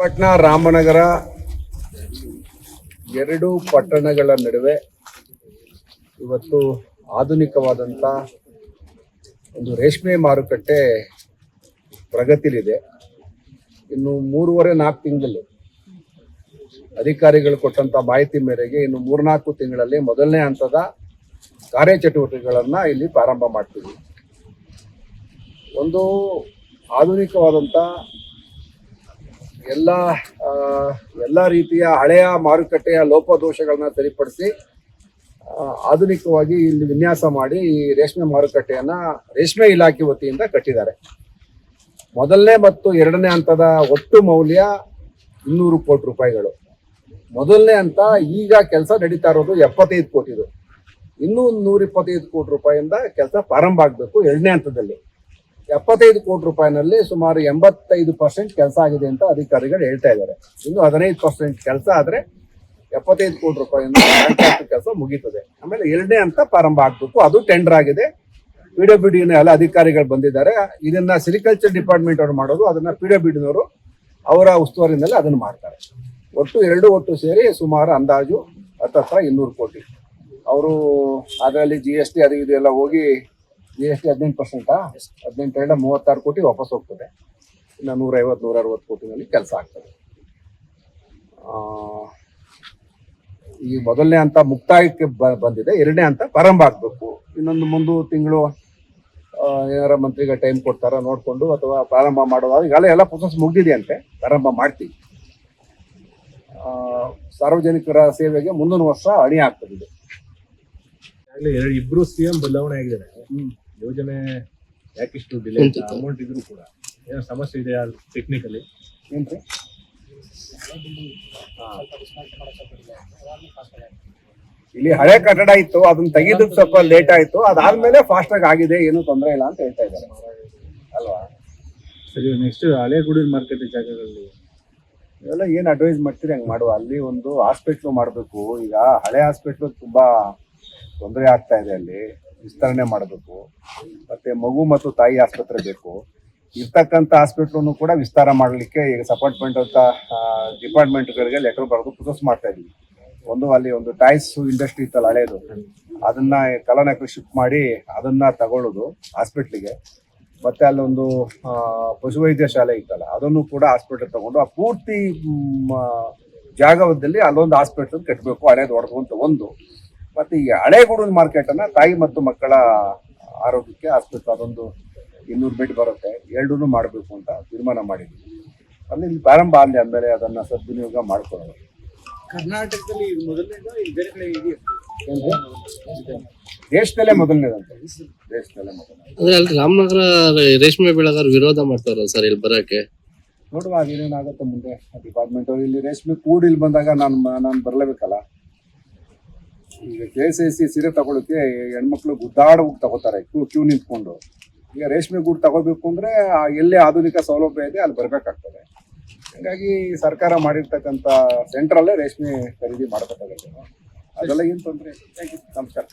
ಪಟ್ನ ರಾಮನಗರ ಎರಡು ಪಟ್ಟಣಗಳ ನಡುವೆ ಇವತ್ತು ಆಧುನಿಕವಾದಂಥ ಒಂದು ರೇಷ್ಮೆ ಮಾರುಕಟ್ಟೆ ಪ್ರಗತಿಲಿದೆ. ಇನ್ನು ಮೂರುವರೆ ನಾಲ್ಕು ತಿಂಗಳು ಅಧಿಕಾರಿಗಳು ಕೊಟ್ಟಂತ ಮಾಹಿತಿ ಮೇರೆಗೆ ಇನ್ನು ಮೂರ್ನಾಲ್ಕು ತಿಂಗಳಲ್ಲಿ ಮೊದಲನೇ ಹಂತದ ಕಾರ್ಯಚಟುವಟಿಕೆಗಳನ್ನು ಇಲ್ಲಿ ಪ್ರಾರಂಭ ಮಾಡ್ತೀವಿ. ಒಂದು ಆಧುನಿಕವಾದಂಥ ಎಲ್ಲ ಎಲ್ಲ ರೀತಿಯ ಹಳೆಯ ಮಾರುಕಟ್ಟೆಯ ಲೋಪದೋಷಗಳನ್ನ ಸರಿಪಡಿಸಿ ಆಧುನಿಕವಾಗಿ ಇಲ್ಲಿ ವಿನ್ಯಾಸ ಮಾಡಿ ಈ ರೇಷ್ಮೆ ಮಾರುಕಟ್ಟೆಯನ್ನು ರೇಷ್ಮೆ ಇಲಾಖೆ ವತಿಯಿಂದ ಕಟ್ಟಿದ್ದಾರೆ. ಮೊದಲನೇ ಮತ್ತು ಎರಡನೇ ಹಂತದ ಒಟ್ಟು ಮೌಲ್ಯ ಇನ್ನೂರು ಕೋಟಿ ರೂಪಾಯಿಗಳು. ಮೊದಲನೇ ಹಂತ ಈಗ ಕೆಲಸ ನಡೀತಾ ಇರೋದು ಎಪ್ಪತ್ತೈದು ಕೋಟಿದು. ಇನ್ನೂ ನೂರ ಇಪ್ಪತ್ತೈದು ಕೋಟಿ ರೂಪಾಯಿಯಿಂದ ಕೆಲಸ ಪ್ರಾರಂಭ ಆಗಬೇಕು ಎರಡನೇ ಹಂತದಲ್ಲಿ. ಎಪ್ಪತ್ತೈದು ಕೋಟಿ ರೂಪಾಯಿನಲ್ಲಿ ಸುಮಾರು ಎಂಬತ್ತೈದು ಪರ್ಸೆಂಟ್ ಕೆಲಸ ಆಗಿದೆ ಅಂತ ಅಧಿಕಾರಿಗಳು ಹೇಳ್ತಾ ಇದ್ದಾರೆ. ಇನ್ನು ಹದಿನೈದು ಪರ್ಸೆಂಟ್ ಕೆಲಸ ಆದ್ರೆ ಎಪ್ಪತ್ತೈದು ಕೋಟಿ ರೂಪಾಯಿಯಿಂದ ಕೆಲಸ ಮುಗೀತದೆ. ಆಮೇಲೆ ಎರಡನೇ ಅಂತ ಪ್ರಾರಂಭ ಆಗಬೇಕು. ಅದು ಟೆಂಡರ್ ಆಗಿದೆ. ಪಿ ಡಬ್ಲ್ಯೂ ಡಿ ಎಲ್ಲ ಅಧಿಕಾರಿಗಳು ಬಂದಿದ್ದಾರೆ. ಇದನ್ನ ಸಿರಿಕಲ್ಚರ್ ಡಿಪಾರ್ಟ್ಮೆಂಟ್ ಅವರು ಮಾಡೋದು. ಅದನ್ನ ಪಿ ಡಬ್ಲ್ಯೂ ಡಿನವರು ಅವರ ಉಸ್ತುವಾರಿನಲ್ಲಿ ಅದನ್ನು ಮಾಡ್ತಾರೆ. ಒಟ್ಟು ಎರಡು ಒಟ್ಟು ಸೇರಿ ಸುಮಾರು ಅಂದಾಜು ಹತ್ತತ್ರ ಇನ್ನೂರು ಕೋಟಿ. ಅವರು ಅದರಲ್ಲಿ ಜಿ ಎಸ್ ಟಿ ಅದು ಇದು ಎಲ್ಲ ಹೋಗಿ ಜಿ ಎಸ್ ಟಿ ಹದಿನೆಂಟು ಪರ್ಸೆಂಟಾ ಹದಿನೆಂಟರಿಂದ ಮೂವತ್ತಾರು ಕೋಟಿ ವಾಪಸ್ ಹೋಗ್ತದೆ. ಇನ್ನು ನೂರೈವತ್ತು ನೂರ ಅರವತ್ತು ಕೋಟಿನಲ್ಲಿ ಕೆಲಸ ಆಗ್ತದೆ. ಆ, ಈ ಮೊದಲನೇ ಹಂತ ಮುಕ್ತಾಯಕ್ಕೆ ಬ- ಬಂದಿದೆ. ಎರಡನೇ ಹಂತ ಪ್ರಾರಂಭ ಆಗಬೇಕು. ಇನ್ನೊಂದು ಮುಂದು ತಿಂಗಳು ಏನಾರ ಮಂತ್ರಿಗಳ ಟೈಮ್ ಕೊಡ್ತಾರ ನೋಡಿಕೊಂಡು ಅಥವಾ ಪ್ರಾರಂಭ ಮಾಡೋದಾದ್ರೆ ಈಗಾಗಲೇ ಎಲ್ಲ ಪ್ರೊಸೆಸ್ ಮುಗ್ದಿದೆ ಅಂತೆ ಪ್ರಾರಂಭ ಮಾಡ್ತೀವಿ. ಆ, ಸಾರ್ವಜನಿಕರ ಸೇವೆಗೆ ಮುಂದಿನ ವರ್ಷ ಅಣಿ ಆಗ್ತದೆ. ಇಬ್ರು ಸಿಎಂ ಬದಲಾವಣೆ ಆಗಿದ್ದಾರೆ. ಯೋಜನೆ ಯಾಕಿಷ್ಟು ಡಿಲೇ ಅಮೌಂಟ್ ಇದ್ರೂ ಕೂಡ ಏನೋ ಸಮಸ್ಯೆ ಇದೆಯಾ ಟೆಕ್ನಿಕಲಿ ಏನ್ರಿ? ಇಲ್ಲಿ ಹಳೆ ಕಟ್ಟಡ ಇತ್ತು ಅದನ್ನ ತೆಗೆದಕ್ಕೆ ಸ್ವಲ್ಪ ಲೇಟ್ ಆಯ್ತು ಅದಾದ್ಮೇಲೆ ಫಾಸ್ಟ್ ಆಗಿ ಆಗಿದೆ ಏನು ತೊಂದರೆ ಇಲ್ಲ ಅಂತ ಹೇಳ್ತಾ ಇದ್ದಾರೆ. ಅಲ್ವಾ? ಸರಿ ನೆಕ್ಸ್ಟ್ ಹಳೆ ಗುಡಿ ಮಾರ್ಕೆಟ್ ಜಾಗಗಳಲ್ಲಿ ಇವೆಲ್ಲ ಏನ್ ಅಡ್ವೈಸ್ ಮಾಡ್ತೀರಿ ಹಂಗ್ ಮಾಡುವ? ಅಲ್ಲಿ ಒಂದು ಹಾಸ್ಪಿಟ್ಲು ಮಾಡಬೇಕು ಈಗ ಹಳೆ ಹಾಸ್ಪಿಟ್ಲು ತುಂಬಾ ತೊಂದರೆ ಆಗ್ತಾ ಇದೆ ಅಲ್ಲಿ ವಿಸ್ತರಣೆ ಮಾಡಬೇಕು. ಮತ್ತೆ ಮಗು ಮತ್ತು ತಾಯಿ ಆಸ್ಪತ್ರೆ ಬೇಕು. ಇರ್ತಕ್ಕಂಥ ಹಾಸ್ಪಿಟ್ಲನ್ನು ಕೂಡ ವಿಸ್ತಾರ ಮಾಡಲಿಕ್ಕೆ ಈಗ ಸಪಾರ್ಟ್ಮೆಂಟ್ ಅಂತ ಡಿಪಾರ್ಟ್ಮೆಂಟ್ಗಳಿಗೆ ಲೆಟರ್ ಬರೆದು ಪ್ರೊಸೆಸ್ ಮಾಡ್ತಾ ಇದೀವಿ. ಒಂದು ಅಲ್ಲಿ ಒಂದು ಟಾಯ್ಸ್ ಇಂಡಸ್ಟ್ರಿ ಇತ್ತಲ್ಲ ಹಳೆಯದು ಅದನ್ನ ಕಲನಕ್ಕೆ ಶಿಫ್ಟ್ ಮಾಡಿ ಅದನ್ನ ತಗೊಳ್ಳೋದು ಹಾಸ್ಪಿಟ್ಲಿಗೆ. ಮತ್ತೆ ಅಲ್ಲೊಂದು ಪಶು ಪಶುವೈದ್ಯ ಶಾಲೆ ಇತ್ತಲ್ಲ, ಅದನ್ನು ಕೂಡ ಹಾಸ್ಪಿಟಲ್ ತಗೊಂಡು ಆ ಪೂರ್ತಿ ಜಾಗದಲ್ಲಿ ಅಲ್ಲೊಂದು ಹಾಸ್ಪಿಟಲ್ ಕಟ್ಟಬೇಕು ಹಳೇದು ಹೊಡೆದು ಅಂತ ಒಂದು. ಮತ್ತೆ ಈ ಹಳೇಗೂಡಿನ ಮಾರ್ಕೆಟ್ ಅನ್ನ ತಾಯಿ ಮತ್ತು ಮಕ್ಕಳ ಆರೋಗ್ಯಕ್ಕೆ ಆಸ್ಪತ್ರೆ ಅದೊಂದು ಇನ್ನೂರು ಬೆಡ್ ಬರುತ್ತೆ. ಎರಡೂ ಮಾಡಬೇಕು ಅಂತ ತೀರ್ಮಾನ ಮಾಡಿದ್ವಿ. ಅಲ್ಲಿ ಇಲ್ಲಿ ಪ್ರಾರಂಭ ಆಗಲಿ ಅಂದಮೇಲೆ ಅದನ್ನ ಸದ್ವಿನಿಯೋಗ ಮಾಡ್ಕೊಳ್ಳೋದು. ಕರ್ನಾಟಕದಲ್ಲಿ ಮೊದಲನೇದು? ದೇಶದಲ್ಲೇ ಮೊದಲನೇದಂತೆ ದೇಶದಲ್ಲೇ ಮೊದಲನೇ ಅಂದ್ರೆ ಅಲ್ಲಿ ರಾಮನಗರ ರೇಷ್ಮೆ ಬೆಳೆಗಾರ ವಿರೋಧ ಮಾಡ್ತಾರ ಸರ್ ಇಲ್ಲಿ ಬರಕ್ಕೆ? ನೋಡುವ ಅದೇನೇನಾಗುತ್ತೆ ಮುಂದೆ. ಡಿಪಾರ್ಟ್ಮೆಂಟ್ ಅವ್ರು ಇಲ್ಲಿ ರೇಷ್ಮೆ ಕೂಡ ಇಲ್ಲಿ ಬಂದಾಗ ನಾನು ನಾನು ಬರಲೇಬೇಕಲ್ಲ. ಈಗ ಕೆ ಎಸ್ ಐ ಸಿ ಸೀರೆ ತಗೊಳಕ್ಕೆ ಹೆಣ್ಮಕ್ಳು ಗುದ್ದಾಡ ತಗೋತಾರೆ. ಕ್ಯೂ ಕ್ಯೂ ನಿಂತ್ಕೊಂಡು. ಈಗ ರೇಷ್ಮೆ ಗೂಡು ತಗೋಬೇಕು ಅಂದ್ರೆ ಎಲ್ಲೇ ಎಲ್ಲಿ ಆಧುನಿಕ ಸೌಲಭ್ಯ ಇದೆ, ಅಲ್ಲಿ ಬರಬೇಕಾಗ್ತದೆ. ಹಾಗಾಗಿ ಸರ್ಕಾರ ಮಾಡಿರ್ತಕ್ಕಂಥ ಸೆಂಟ್ರಲ್ಲೇ ರೇಷ್ಮೆ ಖರೀದಿ ಮಾಡ್ಬೇಕಾಗತ್ತೆ. ಅದೆಲ್ಲ ಏನು ತೊಂದರೆ ನಮಸ್ಕಾರ.